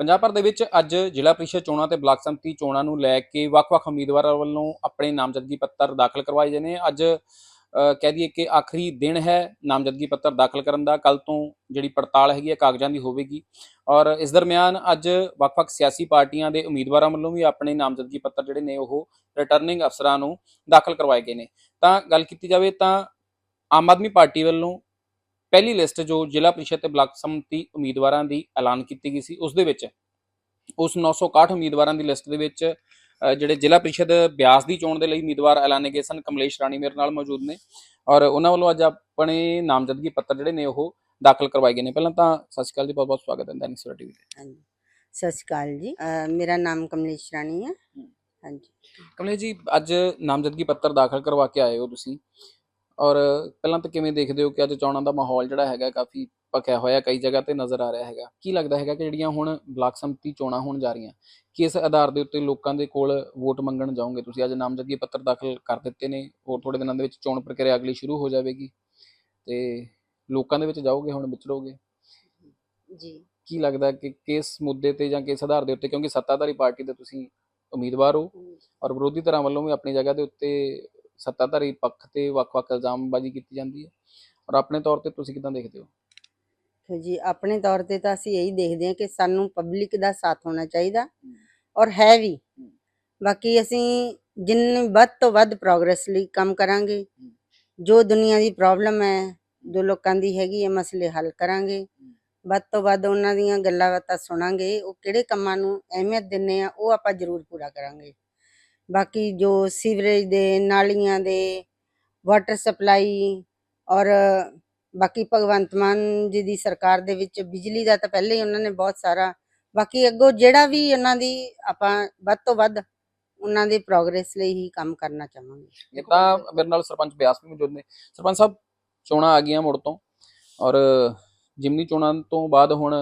ਪੰਜਾਬ ਭਰ ਦੇ ਵਿੱਚ ਅੱਜ ਜ਼ਿਲ੍ਹਾ ਪ੍ਰੀਸ਼ਦ ਚੋਣਾਂ ਤੇ ਬਲਾਕ ਸੰਮਤੀ ਚੋਣਾਂ ਨੂੰ ਲੈ ਕੇ ਵੱਖ-ਵੱਖ ਉਮੀਦਵਾਰਾਂ ਵੱਲੋਂ ਆਪਣੇ ਨਾਮਜ਼ਦਗੀ ਪੱਤਰ ਦਾਖਲ ਕਰਵਾਏ ਗਏ ਨੇ ਅੱਜ ਕਹਿ ਦਈਏ ਕਿ ਆਖਰੀ ਦਿਨ ਹੈ ਨਾਮਜ਼ਦਗੀ ਪੱਤਰ ਦਾਖਲ ਕਰਨ ਦਾ। ਕੱਲ ਤੋਂ ਜਿਹੜੀ ਪੜਤਾਲ ਹੈਗੀ ਹੈ ਕਾਗਜ਼ਾਂ ਦੀ ਹੋਵੇਗੀ। ਔਰ ਇਸ ਦਰਮਿਆਨ ਅੱਜ ਵੱਖ-ਵੱਖ ਸਿਆਸੀ ਪਾਰਟੀਆਂ ਦੇ ਉਮੀਦਵਾਰਾਂ ਵੱਲੋਂ ਵੀ ਆਪਣੇ ਨਾਮਜ਼ਦਗੀ ਪੱਤਰ ਜਿਹੜੇ ਨੇ, ਉਹ ਰਿਟਰਨਿੰਗ ਅਫਸਰਾਂ ਨੂੰ ਦਾਖਲ ਕਰਵਾਏ ਗਏ ਨੇ। ਤਾਂ ਗੱਲ ਕੀਤੀ ਜਾਵੇ ਤਾਂ ਆਮ ਆਦਮੀ ਪਾਰਟੀ ਵੱਲੋਂ ਪਹਿਲੀ ਲਿਸਟ ਜੋ ਜ਼ਿਲ੍ਹਾ ਪ੍ਰੀਸ਼ਦ ਤੇ ਬਲਾਕ ਸੰਮਤੀ ਉਮੀਦਵਾਰਾਂ ਦੀ ਐਲਾਨ ਕੀਤੀ ਗਈ ਸੀ ਉਸ ਦੇ ਵਿੱਚ ਉਸ 961 ਉਮੀਦਵਾਰਾਂ ਦੀ ਲਿਸਟ ਦੇ ਵਿੱਚ ਜਿਹੜੇ ਜ਼ਿਲ੍ਹਾ ਪ੍ਰੀਸ਼ਦ ਬਿਆਸ ਦੀ ਚੋਣ ਦੇ ਲਈ ਉਮੀਦਵਾਰ ਐਲਾਨੇ ਗਏ ਸਨ ਕਮਲੇਸ਼ ਰਾਣੀ ਮੇਰੇ ਨਾਲ ਮੌਜੂਦ ਨੇ ਔਰ ਉਹਨਾਂ ਵੱਲੋਂ ਅੱਜ ਆਪਣੇ ਨਾਮਜ਼ਦਗੀ ਪੱਤਰ ਜਿਹੜੇ ਨੇ ਉਹ ਦਾਖਲ ਕਰਵਾਏ ਗਏ ਨੇ। ਪਹਿਲਾਂ ਤਾਂ ਸਤਿ ਸ਼੍ਰੀ ਅਕਾਲ ਜੀ ਬਹੁਤ ਬਹੁਤ ਸਵਾਗਤ ਹੈ ਦੈਨਿਕ ਟੀਵੀ ਤੇ। ਹਾਂਜੀ ਸਤਿ ਸ਼੍ਰੀ ਅਕਾਲ ਜੀ। ਮੇਰਾ ਨਾਮ ਕਮਲੇਸ਼ ਰਾਣੀ ਹੈ। ਹਾਂਜੀ। ਕਮਲੇਸ਼ ਜੀ ਅੱਜ ਨਾਮਜ਼ਦਗੀ ਪੱਤਰ ਦਾਖਲ ਕਰਵਾ ਕੇ ਆਏ ਹੋ ਤੁਸੀਂ। ਔਰ ਪਹਿਲਾਂ ਤਾਂ ਕਿਵੇਂ ਦੇਖਦੇ ਹੋ ਕਿ ਅੱਜ ਚੋਣਾਂ ਦਾ ਮਾਹੌਲ ਜਿਹੜਾ ਹੈਗਾ ਕਾਫੀ ਭਖਿਆ ਹੋਇਆ ਕਈ ਜਗ੍ਹਾ ਤੇ ਨਜ਼ਰ ਆ ਰਿਹਾ ਹੈਗਾ। ਕੀ ਲੱਗਦਾ ਹੈਗਾ ਕਿ ਜਿਹੜੀਆਂ ਹੁਣ ਬਲਾਕ ਸੰਮਤੀ ਚੋਣਾਂ ਹੋਣ ਜਾ ਰਹੀਆਂ ਕਿਸ ਆਧਾਰ ਦੇ ਉੱਤੇ ਲੋਕਾਂ ਦੇ ਕੋਲ ਵੋਟ ਮੰਗਣ ਜਾਓਗੇ ਤੁਸੀਂ? ਅੱਜ ਨਾਮਜ਼ਦਗੀ ਪੱਤਰ ਦਾਖਲ ਕਰ ਦਿੱਤੇ ਨੇ ਹੋਰ ਥੋੜੇ ਦਿਨਾਂ ਦੇ ਵਿੱਚ ਚੋਣ ਪ੍ਰਕਿਰਿਆ ਅਗਲੀ ਸ਼ੁਰੂ ਹੋ ਜਾਵੇਗੀ ਤੇ ਲੋਕਾਂ ਦੇ ਵਿੱਚ ਜਾਓਗੇ ਹੁਣ ਵਿਚਰੋਗੇ? ਜੀ। ਕੀ ਲੱਗਦਾ ਕਿ ਕਿਸ ਮੁੱਦੇ ਤੇ ਜਾਂ ਕਿਸ ਆਧਾਰ ਦੇ ਉੱਤੇ? ਕਿਉਂਕਿ ਸੱਤਾਧਾਰੀ ਪਾਰਟੀ ਦੇ ਤੁਸੀਂ ਉਮੀਦਵਾਰ ਹੋ ਔਰ ਵਿਰੋਧੀ ਧਿਰਾਂ ਵੱਲੋਂ ਵੀ ਆਪਣੀ ਜਗ੍ਹਾ ਦੇ ਉੱਤੇ ਸੱਤਾਧਾਰੀ ਪੱਖ ਤੇ ਵੱਖ-ਵੱਖ ਇਲਜ਼ਾਮਬਾਜ਼ੀ ਕੀਤੀ ਜਾਂਦੀ ਹੈ। ਔਰ ਆਪਣੇ ਤੌਰ ਤੇ ਤੁਸੀਂ ਕਿਦਾਂ ਦੇਖਦੇ ਹੋ? ਜੀ ਆਪਣੇ ਤੌਰ ਤੇ ਤਾਂ ਅਸੀਂ ਇਹੀ ਦੇਖਦੇ ਹਾਂ ਕਿ ਸਾਨੂੰ ਪਬਲਿਕ ਦਾ ਸਾਥ ਹੋਣਾ ਚਾਹੀਦਾ ਔਰ ਹੈ ਵੀ। ਬਾਕੀ ਅਸੀਂ ਜਿੰਨੀ ਵੱਧ ਤੋਂ ਵੱਧ ਪ੍ਰੋਗਰੈਸ ਲਈ ਕੰਮ ਕਰਾਂਗੇ। ਜੋ ਦੁਨੀਆ ਦੀ ਪ੍ਰੋਬਲਮ ਹੈ ਜੋ ਲੋਕਾਂ ਦੀ ਹੈਗੀ ਹੈ ਮਸਲੇ ਹੱਲ ਕਰਾਂਗੇ। ਵੱਧ ਤੋਂ ਵੱਧ ਉਹਨਾਂ ਦੀਆਂ ਗੱਲਾਂ ਬਾਤਾਂ ਸੁਣਾਂਗੇ। ਉਹ ਕਿਹੜੇ ਕੰਮਾਂ ਨੂੰ ਅਹਿਮੀਅਤ ਦਿੰਦੇ ਆ ਉਹ ਆਪਾਂ ਜ਼ਰੂਰ ਪੂਰਾ ਕਰਾਂਗੇ। ਬਾਕੀ ਜੋ ਸੀਵਰੇਜ ਦੇ, ਨਾਲੀਆਂ ਦੇ, ਵਾਟਰ ਸਪਲਾਈ ਔਰ ਬਾਕੀ ਭਗਵੰਤ ਮਾਨ ਜੀ ਦੀ ਸਰਕਾਰ ਦੇ ਵਿੱਚ ਬਿਜਲੀ ਦਾ ਤਾਂ ਪਹਿਲੇ ਹੀ ਉਹਨਾਂ ਨੇ ਬਹੁਤ ਸਾਰਾ, ਬਾਕੀ ਅੱਗੋਂ ਜਿਹੜਾ ਵੀ ਉਹਨਾਂ ਦੀ ਆਪਾਂ ਵੱਧ ਤੋਂ ਵੱਧ ਉਹਨਾਂ ਦੇ ਪ੍ਰੋਗਰੈਸ ਲਈ ਹੀ ਕੰਮ ਕਰਨਾ ਚਾਹਾਂਗੇ। ਇਹ ਤਾਂ ਮੇਰੇ ਨਾਲ ਸਰਪੰਚ ਬਿਆਸ ਵੀ ਮੌਜੂਦ ਨੇ। ਸਰਪੰਚ ਸਾਹਿਬ, ਚੋਣਾਂ ਆ ਗਈਆਂ ਮੁੜ ਤੋਂ ਔਰ ਜਿਮਨੀ ਚੋਣਾਂ ਤੋਂ ਬਾਅਦ ਹੁਣ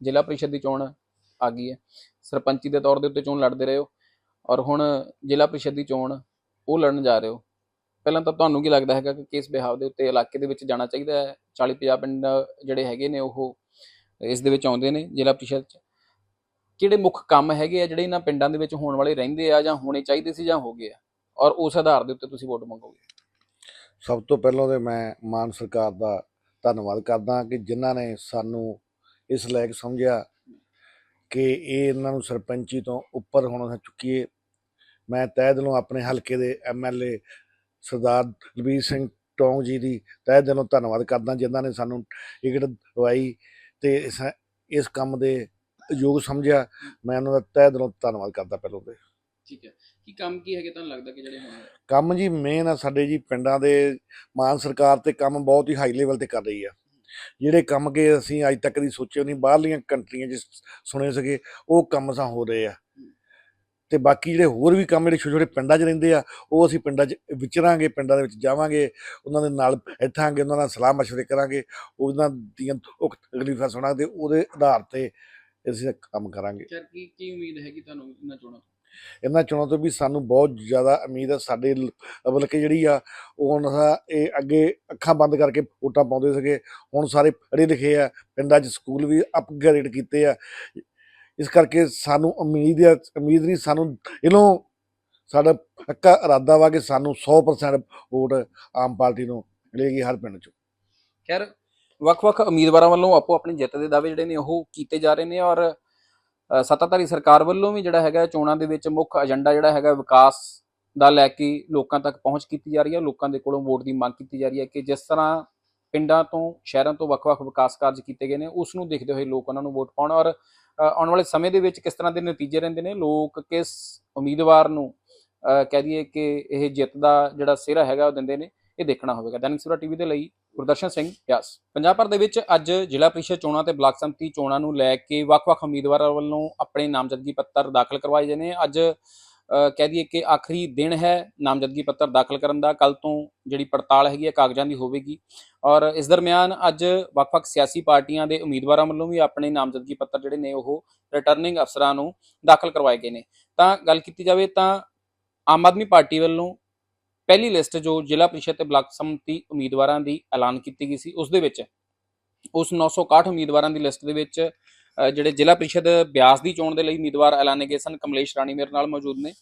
ਜ਼ਿਲ੍ਹਾ ਪ੍ਰੀਸ਼ਦ ਦੀ ਚੋਣ ਆ ਗਈ ਹੈ। ਸਰਪੰਚੀ ਦੇ ਤੌਰ ਦੇ ਉੱਤੇ ਚੋਣ ਲੜਦੇ ਰਹੇ ਹੋ। ਔਰ ਹੁਣ ਜ਼ਿਲ੍ਹਾ ਪ੍ਰੀਸ਼ਦ ਦੀ ਚੋਣ, ਉਹ ਲੜਨ ਜਾ ਰਹੇ ਹੋ। ਪਹਿਲਾਂ ਤਾਂ ਤੁਹਾਨੂੰ ਕੀ ਲੱਗਦਾ ਹੈਗਾ ਕਿ ਕਿਸ ਬਿਹਾਵ ਦੇ ਉੱਤੇ ਇਲਾਕੇ ਦੇ ਵਿੱਚ ਜਾਣਾ ਚਾਹੀਦਾ ਹੈ? 40 50 ਪਿੰਡ ਜਿਹੜੇ ਹੈਗੇ ਨੇ, ਉਹ ਇਸ ਦੇ ਵਿੱਚ ਆਉਂਦੇ ਨੇ ਜ਼ਿਲ੍ਹਾ ਪ੍ਰੀਸ਼ਦ ਚ। ਕਿਹੜੇ ਮੁੱਖ ਕੰਮ ਹੈਗੇ ਆ ਜਿਹੜੇ ਇਹਨਾਂ ਪਿੰਡਾਂ ਦੇ ਵਿੱਚ ਹੋਣ ਵਾਲੇ ਰਹਿੰਦੇ ਆ ਜਾਂ ਹੋਣੇ ਚਾਹੀਦੇ ਸੀ ਜਾਂ ਹੋ ਗਏ ਆ? ਔਰ ਉਸ ਆਧਾਰ ਦੇ ਉੱਤੇ ਤੁਸੀਂ ਵੋਟ ਮੰਗੋਗੇ? ਸਭ ਤੋਂ ਪਹਿਲਾਂ ਤੇ ਮੈਂ ਮਾਨ ਸਰਕਾਰ ਦਾ ਧੰਨਵਾਦ ਕਰਦਾ ਕਿ ਜਿਨ੍ਹਾਂ ਨੇ ਸਾਨੂੰ ਇਸ ਲਾਇਕ ਸਮਝਿਆ ਕਿ ਇਹ ਇਹਨਾਂ ਨੂੰ ਸਰਪੰਚੀ ਤੋਂ ਉੱਪਰ ਹੁਣ ਚੁੱਕੀਏ। ਮੈਂ ਤਹਿ ਦਿਲੋਂ ਆਪਣੇ ਹਲਕੇ ਦੇ ਐਮਐਲਏ ਸਰਦਾਰ ਲਵੀਰ ਸਿੰਘ ਟੌਂਗ ਜੀ ਦੀ ਤਹਿ ਦਿਲੋਂ ਧੰਨਵਾਦ ਕਰਦਾ ਜਿਨ੍ਹਾਂ ਨੇ ਸਾਨੂੰ ਟਿਕਟ ਦਵਾਈ ਤੇ ਇਸ ਇਸ ਕੰਮ ਦੇ ਯੋਗ ਸਮਝਿਆ। ਮੈਂ ਉਹਨਾਂ ਦਾ ਤਹਿ ਦਿਲੋਂ ਧੰਨਵਾਦ ਕਰਦਾ ਪਹਿਲਾਂ ਤੇ। ਠੀਕ ਹੈ। ਕੀ ਕੰਮ ਕੀ ਹੈਗੇ ਤੁਹਾਨੂੰ ਲੱਗਦਾ ਕਿ ਜਿਹੜੇ ਹੋਣ ਕੰਮ ਜੀ ਮੇਨ ਆ ਸਾਡੇ ਜੀ ਪਿੰਡਾਂ ਦੇ ਮਾਨ ਸਰਕਾਰ ਤੇ ਕੰਮ ਬਹੁਤ ਹੀ ਹਾਈ ਲੈਵਲ ਤੇ ਕਰ ਰਹੀ ਆ। ਜਿਹੜੇ ਕੰਮ ਕਿ ਅਸੀਂ ਅੱਜ ਤੱਕ ਦੀ ਸੋਚੇ ਨਹੀਂ ਬਾਹਰਲੀਆਂ ਕੰਟਰੀਆਂ 'ਚ ਸੁਣੇ ਸੀਗੇ ਉਹ ਕੰਮ ਸਾ ਹੋ ਰਹੇ ਆ। ਤੇ ਬਾਕੀ ਜਿਹੜੇ ਹੋਰ ਵੀ ਕੰਮ ਜਿਹੜੇ ਛੋਟੇ ਛੋਟੇ ਪਿੰਡਾਂ 'ਚ ਰਹਿੰਦੇ ਆ ਉਹ ਅਸੀਂ ਪਿੰਡਾਂ 'ਚ ਵਿਚਰਾਂਗੇ ਪਿੰਡਾਂ ਦੇ ਵਿੱਚ ਜਾਵਾਂਗੇ ਉਹਨਾਂ ਦੇ ਨਾਲ ਬੈਠਾਂਗੇ ਉਹਨਾਂ ਨਾਲ ਸਲਾਹ ਮਸ਼ਵਰੇ ਕਰਾਂਗੇ ਉਹਨਾਂ ਦੀਆਂ ਦੁੱਖ ਤਕਲੀਫਾਂ ਸੁਣਾਂਗੇ ਤੇ ਉਹਦੇ ਆਧਾਰ ਤੇ ਅਸੀਂ ਕੰਮ ਕਰਾਂਗੇ। ਖੈਰ ਕੀ ਕੀ ਉਮੀਦ ਹੈਗੀ ਤੁਹਾਨੂੰ ਇਹਨਾਂ ਚੋਣਾਂ ਤੋਂ? ਇਹਨਾਂ ਚੋਣਾਂ ਤੋਂ ਵੀ ਸਾਨੂੰ ਬਹੁਤ ਜ਼ਿਆਦਾ ਉਮੀਦ ਹੈ ਸਾਡੇ ਬਲਕਿ ਜਿਹੜੀ ਆ ਉਹ ਸਾ ਇਹ ਅੱਗੇ ਅੱਖਾਂ ਬੰਦ ਕਰਕੇ ਵੋਟਾਂ ਪਾਉਂਦੇ ਸੀਗੇ ਹੁਣ ਸਾਰੇ ਪੜ੍ਹੇ ਲਿਖੇ ਆ ਪਿੰਡਾਂ 'ਚ ਸਕੂਲ ਵੀ ਅਪਗ੍ਰੇਡ ਕੀਤੇ ਆ ਇਸ ਕਰਕੇ ਸਾਨੂੰ ਉਮੀਦ ਆ ਉਮੀਦ ਨਹੀਂ, ਸਾਨੂੰ ਇਹਨੂੰ ਸਾਡਾ ਪੱਕਾ ਇਰਾਦਾ ਵਾ ਕਿ ਸਾਨੂੰ 100% ਵੋਟ ਆਮ ਪਾਰਟੀ ਨੂੰ ਮਿਲੇਗੀ ਹਰ ਪਿੰਡ 'ਚ। ਖੈਰ, ਵੱਖ-ਵੱਖ ਉਮੀਦਵਾਰਾਂ ਵੱਲੋਂ ਆਪੋ ਆਪਣੀ ਜਿੱਤ ਦੇ ਦਾਅਵੇ ਜਿਹੜੇ ਨੇ ਉਹ ਕੀਤੇ ਜਾ ਰਹੇ ਨੇ ਔਰ ਸੱਤਾਧਾਰੀ ਸਰਕਾਰ ਵੱਲੋਂ ਵੀ ਜਿਹੜਾ ਹੈਗਾ ਚੋਣਾਂ ਦੇ ਵਿੱਚ ਮੁੱਖ ਏਜੰਡਾ ਜਿਹੜਾ ਹੈਗਾ ਵਿਕਾਸ ਦਾ ਲੈ ਕੇ ਲੋਕਾਂ ਤੱਕ ਪਹੁੰਚ ਕੀਤੀ ਜਾ ਰਹੀ ਹੈ, ਲੋਕਾਂ ਦੇ ਕੋਲੋਂ ਵੋਟ ਦੀ ਮੰਗ ਕੀਤੀ ਜਾ ਰਹੀ ਹੈ ਕਿ ਜਿਸ ਤਰ੍ਹਾਂ ਪਿੰਡਾਂ ਤੋਂ ਸ਼ਹਿਰਾਂ ਤੋਂ ਵੱਖ-ਵੱਖ ਵਿਕਾਸ ਕਾਰਜ ਕੀਤੇ ਗਏ ਨੇ ਉਸ ਨੂੰ ਦੇਖਦੇ ਹੋਏ ਲੋਕ ਉਹਨਾਂ ਨੂੰ ਵੋਟ ਪਾਉਣ ਔਰ ਆਉਣ ਵਾਲੇ ਸਮੇਂ ਦੇ ਵਿੱਚ ਕਿਸ ਤਰ੍ਹਾਂ ਦੇ ਨਤੀਜੇ ਰਹਿੰਦੇ ਨੇ? ਲੋਕ ਕਿਸ ਉਮੀਦਵਾਰ ਨੂੰ ਅ, ਕਹਿ ਦਈਏ ਕਿ ਇਹ ਜਿੱਤ ਦਾ ਜਿਹੜਾ ਸਿਹਰਾ ਹੈਗਾ ਉਹ ਦਿੰਦੇ ਨੇ ਇਹ ਦੇਖਣਾ ਹੋਵੇਗਾ। ਦੈਨਿਕ ਸਵੇਰਾ ਟੀਵੀ ਦੇ ਲਈ ਗੁਰਦਰਸ਼ਨ ਸਿੰਘ ਯਾਸ ਪੰਜਾਬ ਭਰ ਦੇ ਵਿੱਚ ਅੱਜ ਜ਼ਿਲ੍ਹਾ ਪ੍ਰੀਸ਼ਦ ਚੋਣਾਂ ਤੇ ਬਲਾਕ ਸੰਮਤੀ ਚੋਣਾਂ ਨੂੰ ਲੈ ਕੇ ਵੱਖ-ਵੱਖ ਉਮੀਦਵਾਰਾਂ ਵੱਲੋਂ ਆਪਣੇ ਨਾਮਜ਼ਦਗੀ ਪੱਤਰ ਦਾਖਲ ਕਰਵਾਏ ਗਏ ਨੇ। ਅੱਜ ਕਹਿ ਦਈਏ ਕਿ ਆਖਰੀ ਦਿਨ ਹੈ ਨਾਮਜ਼ਦਗੀ ਪੱਤਰ ਦਾਖਲ ਕਰਨ ਦਾ। ਕੱਲ ਤੋਂ ਜਿਹੜੀ ਪੜਤਾਲ ਹੈਗੀ ਹੈ ਕਾਗਜ਼ਾਂ ਦੀ ਹੋਵੇਗੀ। ਔਰ ਇਸ ਦਰਮਿਆਨ ਅੱਜ ਵੱਖ-ਵੱਖ ਸਿਆਸੀ ਪਾਰਟੀਆਂ ਦੇ ਉਮੀਦਵਾਰਾਂ ਵੱਲੋਂ ਵੀ ਆਪਣੇ ਨਾਮਜ਼ਦਗੀ ਪੱਤਰ ਜਿਹੜੇ ਨੇ, ਉਹ ਰਿਟਰਨਿੰਗ ਅਫਸਰਾਂ ਨੂੰ ਦਾਖਲ ਕਰਵਾਏ ਗਏ ਨੇ। ਤਾਂ ਗੱਲ ਕੀਤੀ ਜਾਵੇ ਤਾਂ ਆਮ ਆਦਮੀ ਪਾਰਟੀ ਵੱਲੋਂ ਪਹਿਲੀ ਲਿਸਟ ਜੋ ਜ਼ਿਲ੍ਹਾ ਪ੍ਰੀਸ਼ਦ ਤੇ ਬਲਾਕ ਸੰਮਤੀ ਉਮੀਦਵਾਰਾਂ ਦੀ ਐਲਾਨ ਕੀਤੀ ਗਈ ਸੀ, ਉਸ ਦੇ ਵਿੱਚ ਉਸ 961 ਉਮੀਦਵਾਰਾਂ ਦੀ ਲਿਸਟ ਦੇ ਵਿੱਚ ਜਿਹੜੇ ਜ਼ਿਲ੍ਹਾ ਪ੍ਰੀਸ਼ਦ ਬਿਆਸ ਦੀ ਚੋਣ ਦੇ ਲਈ ਉਮੀਦਵਾਰ ਐਲਾਨੇ ਗਏ ਸਨ ਕਮਲੇਸ਼ ਰਾਣੀ ਮੇਰੇ ਨਾਲ ਮੌਜੂਦ ਨੇ।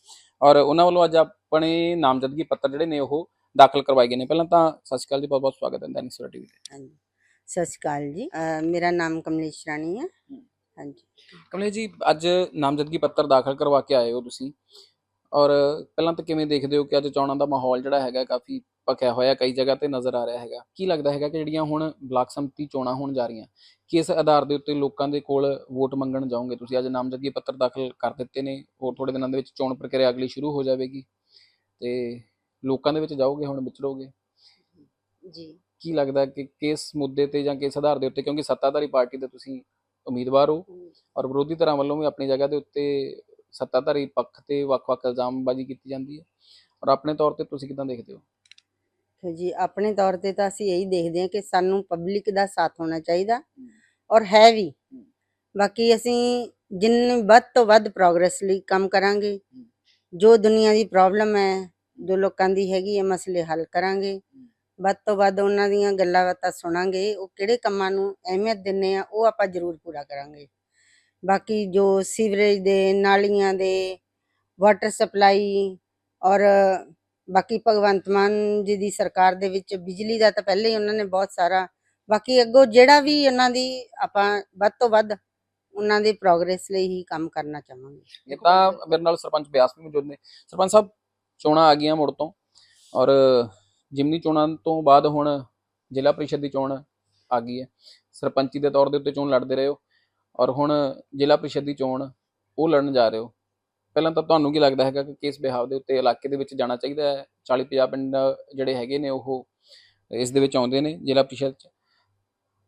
ਔਰ ਉਹਨਾਂ ਵੱਲੋਂ ਅੱਜ ਆਪਣੇ ਨਾਮਜ਼ਦਗੀ ਪੱਤਰ ਜਿਹੜੇ ਨੇ ਉਹ ਦਾਖਲ ਕਰਵਾਏ ਗਏ ਨੇ। ਪਹਿਲਾਂ ਤਾਂ ਸਤਿ ਸ਼੍ਰੀ ਅਕਾਲ ਜੀ ਬਹੁਤ ਬਹੁਤ ਸਵਾਗਤ ਹੈ ਦੈਨਿਕ ਸਵੇਰਾ ਟੀਵੀ ਤੇ। ਹਾਂਜੀ ਸਤਿ ਸ਼੍ਰੀ ਅਕਾਲ ਜੀ। ਮੇਰਾ ਨਾਮ ਕਮਲੇਸ਼ ਰਾਣੀ ਹੈ। ਹਾਂਜੀ। ਕਮਲੇਸ਼ ਜੀ ਅੱਜ ਨਾਮਜ਼ਦਗੀ ਪੱਤਰ ਦਾਖਲ ਕਰਵਾ ਕੇ ਆਏ ਹੋ ਤੁਸੀਂ। ਔਰ ਪਹਿਲਾਂ ਤਾਂ ਕਿਵੇਂ ਦੇਖਦੇ ਹੋ ਕਿ ਅੱਜ ਚੋਣਾਂ ਦਾ ਮਾਹੌਲ ਜਿਹੜਾ ਹੈਗਾ ਕਾਫੀ ਪੱਕਿਆ ਹੋਇਆ ਕਈ ਜਗ੍ਹਾ ਤੇ ਨਜ਼ਰ ਆ ਰਿਹਾ ਹੈਗਾ। ਕੀ ਲੱਗਦਾ ਹੈਗਾ ਕਿ ਜਿਹੜੀਆਂ ਹੁਣ ਬਲਾਕ ਸੰਮਤੀ ਚੋਣਾਂ ਹੋਣ ਜਾ ਰਹੀਆਂ ਕਿਸ ਆਧਾਰ ਦੇ ਉੱਤੇ ਲੋਕਾਂ ਦੇ ਕੋਲ ਵੋਟ ਮੰਗਣ ਜਾਓਗੇ ਤੁਸੀਂ? ਅੱਜ ਨਾਮਜ਼ਦਗੀ ਪੱਤਰ ਦਾਖਲ ਕਰ ਦਿੱਤੇ ਨੇ ਹੋਰ ਥੋੜੇ ਦਿਨਾਂ ਦੇ ਵਿੱਚ ਚੋਣ ਪ੍ਰਕਿਰਿਆ ਅਗਲੀ ਸ਼ੁਰੂ ਹੋ ਜਾਵੇਗੀ ਤੇ ਲੋਕਾਂ ਦੇ ਵਿੱਚ ਜਾਓਗੇ ਹੁਣ ਵਿਚਰੋਗੇ? ਜੀ। ਕੀ ਲੱਗਦਾ ਕਿ ਕਿਸ ਮੁੱਦੇ ਤੇ ਜਾਂ ਕਿਸ ਆਧਾਰ ਦੇ ਉੱਤੇ? ਕਿਉਂਕਿ ਸੱਤਾਧਾਰੀ ਪਾਰਟੀ ਦੇ ਤੁਸੀਂ ਉਮੀਦਵਾਰ ਹੋ ਔਰ ਵਿਰੋਧੀ ਧਿਰਾਂ ਵੱਲੋਂ ਵੀ ਆਪਣੀ ਜਗ੍ਹਾ ਦੇ ਉੱਤੇ ਸੱਤਾਧਾਰੀ ਪੱਖ ਤੇ ਵੱਖ-ਵੱਖ ਇਲਜ਼ਾਮਬਾਜ਼ੀ ਕੀਤੀ ਜਾਂਦੀ ਹੈ। ਔਰ ਆਪਣੇ ਤੌਰ ਤੇ ਤੁਸੀਂ ਕਿਦਾਂ ਦੇਖਦੇ ਹੋ? ਜੀ ਆਪਣੇ ਤੌਰ ਤੇ ਤਾਂ ਅਸੀਂ ਇਹੀ ਦੇਖਦੇ ਹਾਂ ਕਿ ਸਾਨੂੰ ਪਬਲਿਕ ਦਾ ਸਾਥ ਹੋਣਾ ਚਾਹੀਦਾ ਔਰ ਹੈ ਵੀ। ਬਾਕੀ ਅਸੀਂ ਜਿੰਨੀ ਵੱਧ ਤੋਂ ਵੱਧ ਪ੍ਰੋਗਰੈਸ ਲਈ ਕੰਮ ਕਰਾਂਗੇ। ਜੋ ਦੁਨੀਆ ਦੀ ਪ੍ਰੋਬਲਮ ਹੈ ਜੋ ਲੋਕਾਂ ਦੀ ਹੈਗੀ ਹੈ ਮਸਲੇ ਹੱਲ ਕਰਾਂਗੇ। ਵੱਧ ਤੋਂ ਵੱਧ ਉਹਨਾਂ ਦੀਆਂ ਗੱਲਾਂ ਬਾਤਾਂ ਸੁਣਾਂਗੇ। ਉਹ ਕਿਹੜੇ ਕੰਮਾਂ ਨੂੰ ਅਹਿਮੀਅਤ ਦਿੰਦੇ ਆ ਉਹ ਆਪਾਂ ਜ਼ਰੂਰ ਪੂਰਾ ਕਰਾਂਗੇ। ਬਾਕੀ ਜੋ ਸੀਵਰੇਜ ਦੇ, ਨਾਲੀਆਂ ਦੇ ਵਾਟਰ ਸਪਲਾਈ ਔਰ ਬਾਕੀ ਭਗਵੰਤ ਮਾਨ ਜੀ ਦੀ ਸਰਕਾਰ ਦੇ ਵਿੱਚ ਬਿਜਲੀ ਦਾ ਤਾਂ ਪਹਿਲੇ ਹੀ ਉਹਨਾਂ ਨੇ ਬਹੁਤ ਸਾਰਾ, ਬਾਕੀ ਅੱਗੋਂ ਜਿਹੜਾ ਵੀ ਉਹਨਾਂ ਦੀ ਆਪਾਂ ਵੱਧ ਤੋਂ ਵੱਧ ਉਹਨਾਂ ਦੀ ਪ੍ਰੋਗਰੈਸ ਲਈ ਹੀ ਕੰਮ ਕਰਨਾ ਚਾਹਾਂਗੇ। ਇਹ ਤਾਂ ਮੇਰੇ ਨਾਲ ਸਰਪੰਚ ਬਿਆਸ ਵੀ ਮੌਜੂਦ ਨੇ। ਸਰਪੰਚ ਸਾਹਿਬ, ਚੋਣਾਂ ਆ ਗਈਆਂ ਮੁੜ ਤੋਂ ਔਰ ਜਿਮਨੀ ਚੋਣਾਂ ਤੋਂ ਬਾਅਦ ਹੁਣ ਜ਼ਿਲ੍ਹਾ ਪ੍ਰੀਸ਼ਦ ਦੀ ਚੋਣ ਆ ਗਈ ਹੈ। ਸਰਪੰਚੀ ਦੇ ਤੌਰ ਦੇ ਉੱਤੇ ਚੋਣ ਲੜਦੇ ਰਹੇ ਹੋ। ਔਰ ਹੁਣ ਜ਼ਿਲ੍ਹਾ ਪ੍ਰੀਸ਼ਦ ਦੀ ਚੋਣ, ਉਹ ਲੜਨ ਜਾ ਰਹੇ ਹੋ। ਪਹਿਲਾਂ ਤਾਂ ਤੁਹਾਨੂੰ ਕੀ ਲੱਗਦਾ ਹੈਗਾ ਕਿ ਕਿਸ ਬਿਹਾਵ ਦੇ ਉੱਤੇ ਇਲਾਕੇ ਦੇ ਵਿੱਚ ਜਾਣਾ ਚਾਹੀਦਾ ਹੈ? 40 50 ਪਿੰਡ ਜਿਹੜੇ ਹੈਗੇ ਨੇ, ਉਹ ਇਸ ਦੇ ਵਿੱਚ ਆਉਂਦੇ ਨੇ ਜ਼ਿਲ੍ਹਾ ਪ੍ਰੀਸ਼ਦ ਚ।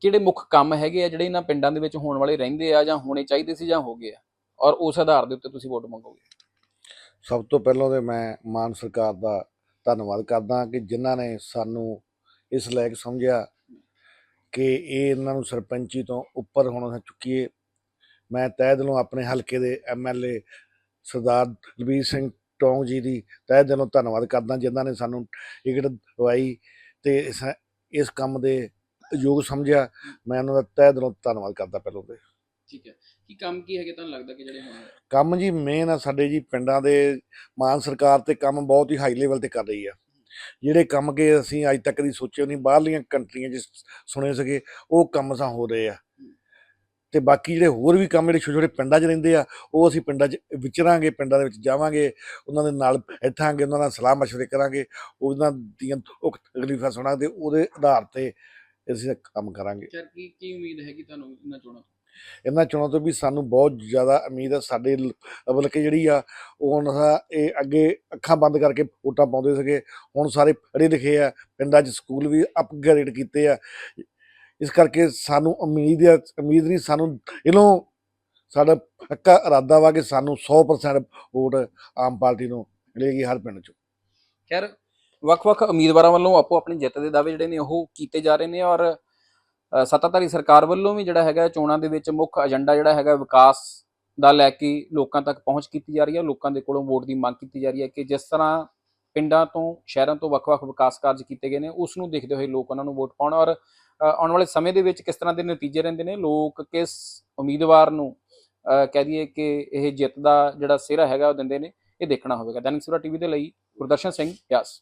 ਕਿਹੜੇ ਮੁੱਖ ਕੰਮ ਹੈਗੇ ਆ ਜਿਹੜੇ ਇਹਨਾਂ ਪਿੰਡਾਂ ਦੇ ਵਿੱਚ ਹੋਣ ਵਾਲੇ ਰਹਿੰਦੇ ਆ ਜਾਂ ਹੋਣੇ ਚਾਹੀਦੇ ਸੀ ਜਾਂ ਹੋ ਗਏ ਆ? ਔਰ ਉਸ ਆਧਾਰ ਦੇ ਉੱਤੇ ਤੁਸੀਂ ਵੋਟ ਮੰਗੋਗੇ? ਸਭ ਤੋਂ ਪਹਿਲਾਂ ਤੇ ਮੈਂ ਮਾਨ ਸਰਕਾਰ ਦਾ ਧੰਨਵਾਦ ਕਰਦਾ ਕਿ ਜਿਨ੍ਹਾਂ ਨੇ ਸਾਨੂੰ ਇਸ ਲਾਇਕ ਸਮਝਿਆ ਕਿ ਇਹ ਇਹਨਾਂ ਨੂੰ ਸਰਪੰਚੀ ਤੋਂ ਉੱਪਰ ਹੁਣ ਚੁੱਕੀਏ। ਮੈਂ ਤਹਿ ਦਿਲੋਂ ਆਪਣੇ ਹਲਕੇ ਦੇ ਐਮਐਲਏ ਸਰਦਾਰ ਦਲਬੀਰ ਸਿੰਘ ਟੌਂਗ ਜੀ ਦੀ ਤਹਿ ਦਿਲੋਂ ਧੰਨਵਾਦ ਕਰਦਾ ਜਿਨ੍ਹਾਂ ਨੇ ਸਾਨੂੰ ਟਿਕਟ ਦਵਾਈ ਤੇ ਇਸ ਇਸ ਕੰਮ ਦੇ ਯੋਗ ਸਮਝਿਆ। ਮੈਂ ਉਹਨਾਂ ਦਾ ਤਹਿ ਦਿਲੋਂ ਧੰਨਵਾਦ ਕਰਦਾ ਪਹਿਲਾਂ ਤੇ। ਠੀਕ ਹੈ। ਕੀ ਕੰਮ ਕੀ ਹੈਗੇ ਤੁਹਾਨੂੰ ਲੱਗਦਾ ਕਿ ਜਿਹੜੇ ਹੋਣ ਕੰਮ ਜੀ ਮੇਨ ਆ ਸਾਡੇ ਜੀ ਪਿੰਡਾਂ ਦੇ ਮਾਨ ਸਰਕਾਰ ਤੇ ਕੰਮ ਬਹੁਤ ਹੀ ਹਾਈ ਲੈਵਲ ਤੇ ਕਰ ਰਹੀ ਆ। ਜਿਹੜੇ ਕੰਮ ਕਿ ਅਸੀਂ ਅੱਜ ਤੱਕ ਦੀ ਸੋਚੇ ਨਹੀਂ ਬਾਹਰਲੀਆਂ ਕੰਟਰੀਆਂ 'ਚ ਸੁਣੇ ਸੀਗੇ ਉਹ ਕੰਮ ਸਾ ਹੋ ਰਹੇ ਆ। ਤੇ ਬਾਕੀ ਜਿਹੜੇ ਹੋਰ ਵੀ ਕੰਮ ਜਿਹੜੇ ਛੋਟੇ ਛੋਟੇ ਪਿੰਡਾਂ 'ਚ ਰਹਿੰਦੇ ਆ ਉਹ ਅਸੀਂ ਪਿੰਡਾਂ 'ਚ ਵਿਚਰਾਂਗੇ ਪਿੰਡਾਂ ਦੇ ਵਿੱਚ ਜਾਵਾਂਗੇ ਉਹਨਾਂ ਦੇ ਨਾਲ ਬੈਠਾਂਗੇ ਉਹਨਾਂ ਨਾਲ ਸਲਾਹ ਮਸ਼ਵਰੇ ਕਰਾਂਗੇ ਉਹਨਾਂ ਦੀਆਂ ਉਹ ਤਕਲੀਫਾਂ ਸੁਣਾਂਗੇ ਉਹਦੇ ਆਧਾਰ ਤੇ ਅਸੀਂ ਕੰਮ ਕਰਾਂਗੇ। ਚਰ ਕੀ ਕੀ ਉਮੀਦ ਹੈਗੀ ਤੁਹਾਨੂੰ ਇਹਨਾਂ ਚੋਣਾਂ ਤੋਂ? ਇਹਨਾਂ ਚੋਣਾਂ ਤੋਂ ਵੀ ਸਾਨੂੰ ਬਹੁਤ ਜ਼ਿਆਦਾ ਉਮੀਦ ਹੈ ਸਾਡੇ ਲ- ਬਲਕਿ ਜਿਹੜੀ ਆ ਉਹ ਹੁਣ ਸਾ- ਇਹ ਅੱਗੇ ਅੱਖਾਂ ਬੰਦ ਕਰਕੇ ਵੋਟਾਂ ਪਾਉਂਦੇ ਸੀਗੇ ਹੁਣ ਸਾਰੇ ਪੜ੍ਹੇ ਲਿਖੇ ਆ ਪਿੰਡਾਂ 'ਚ ਸਕੂਲ ਵੀ ਅਪਗ੍ਰੇਡ ਕੀਤੇ ਆ ਇਸ ਕਰਕੇ ਸਾਨੂੰ ਉਮੀਦ ਆ ਉਮੀਦ ਨਹੀਂ, ਸਾਨੂੰ ਇਹਨੂੰ ਸਾਡਾ ਪੱਕਾ ਇਰਾਦਾ ਵਾ ਕਿ ਸਾਨੂੰ 100% ਵੋਟ ਆਮ ਪਾਰਟੀ ਨੂੰ ਮਿਲੇਗੀ ਹਰ ਪਿੰਡ 'ਚ। ਖੈਰ, ਵੱਖ-ਵੱਖ ਉਮੀਦਵਾਰਾਂ ਵੱਲੋਂ ਆਪੋ ਆਪਣੀ ਜਿੱਤ ਦੇ ਦਾਅਵੇ ਜਿਹੜੇ ਨੇ ਉਹ ਕੀਤੇ ਜਾ ਰਹੇ ਨੇ ਔਰ ਸੱਤਾਧਾਰੀ ਸਰਕਾਰ ਵੱਲੋਂ ਵੀ ਜਿਹੜਾ ਹੈਗਾ ਚੋਣਾਂ ਦੇ ਵਿੱਚ ਮੁੱਖ ਏਜੰਡਾ ਜਿਹੜਾ ਹੈਗਾ ਵਿਕਾਸ ਦਾ ਲੈ ਕੇ ਲੋਕਾਂ ਤੱਕ ਪਹੁੰਚ ਕੀਤੀ ਜਾ ਰਹੀ ਹੈ, ਲੋਕਾਂ ਦੇ ਕੋਲੋਂ ਵੋਟ ਦੀ ਮੰਗ ਕੀਤੀ ਜਾ ਰਹੀ ਹੈ ਕਿ ਜਿਸ ਤਰ੍ਹਾਂ ਪਿੰਡਾਂ ਤੋਂ, ਸ਼ਹਿਰਾਂ ਤੋਂ ਵੱਖ-ਵੱਖ ਵਿਕਾਸ ਕਾਰਜ ਕੀਤੇ ਗਏ ਨੇ, ਉਸ ਨੂੰ ਦੇਖਦੇ ਹੋਏ ਲੋਕ ਉਹਨਾਂ ਨੂੰ ਵੋਟ ਪਾਉਣ ਔਰ ਆਉਣ ਵਾਲੇ ਸਮੇਂ ਦੇ ਵਿੱਚ ਕਿਸ ਤਰ੍ਹਾਂ ਦੇ ਨਤੀਜੇ ਰਹਿੰਦੇ ਨੇ? ਲੋਕ ਕਿਸ ਉਮੀਦਵਾਰ ਨੂੰ ਕਹਿ ਦਈਏ ਕਿ ਇਹ ਜਿੱਤ ਦਾ ਜਿਹੜਾ ਸਿਹਰਾ ਹੈਗਾ ਉਹ ਦਿੰਦੇ ਨੇ? ਇਹ ਦੇਖਣਾ ਹੋਵੇਗਾ। ਦੈਨਿਕ ਸੂਰਾ ਟੀਵੀ ਦੇ ਲਈ ਗੁਰਦਰਸ਼ਨ ਸਿੰਘ ਬਿਆਸ।